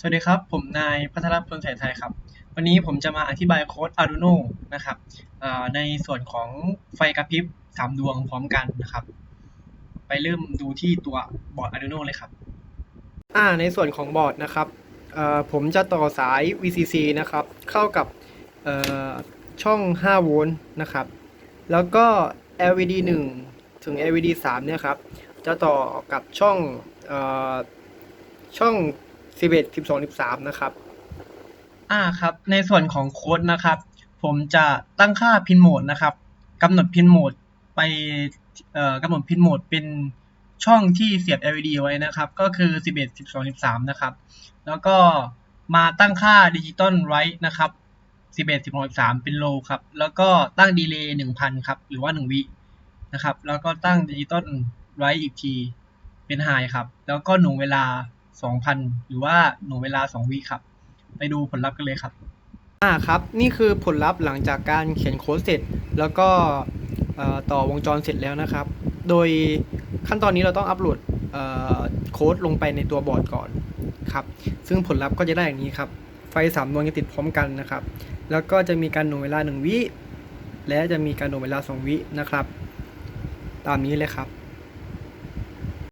สวัสดีครับ ผมนายพัทรพลแสนไทยครับ วันนี้ผมจะมาอธิบายโค้ด Arduino นะครับในส่วนของไฟกระพริบสามดวงพร้อมกันนะครับ ไปเริ่มดูที่ตัวบอร์ด Arduino เลยครับอ่าในส่วนของบอร์ดนะครับผมจะต่อสาย VCC นะครับ เข้ากับช่อง 5 โวลต์นะครับ แล้วก็ LED 1 ถึง LED 3 เนี่ยครับ จะต่อกับช่องช่อง สิบเอ่อช่อง11 12 13นะครับ อ่าครับ ในส่วนของโค้ดนะครับ ผมจะตั้งค่าพินโหมดนะครับกำหนดพินโหมดไปเอ่อกำหนดพินโหมดเป็นช่องที่เสียบ LED ไว้นะครับ ก็คือ 11 12 13 นะครับ แล้วก็มาตั้งค่าดิจิตอลไรท์นะครับ 11 12 13 เป็นโลครับ แล้วก็ตั้งดีเลย์ 1,000 ครับ หรือว่า 1 วินะครับ แล้วก็ตั้งดิจิตอลไรท์อีกทีเป็นไฮครับ แล้วก็หน่วงเวลา 2,000 หรือว่าหน่วงเวลา 2วิครับ ไปดูผลลัพธ์กันเลยครับอ่าครับ นี่คือผลลัพธ์หลังจากการเขียนโค้ดเสร็จ แล้วก็ต่อวงจรเสร็จแล้วนะครับ โดยขั้นตอนนี้เราต้องอัปโหลดโค้ดลงไปในตัวบอร์ดก่อนครับ ซึ่งผลลัพธ์ก็จะได้อย่างนี้ครับ ไฟสามดวงจะติดพร้อมกันนะครับ แล้วก็จะมีการหน่วงเวลา 1 วิ และจะมีการหน่วงเวลา 2 วินะครับ ตามนี้เลยครับ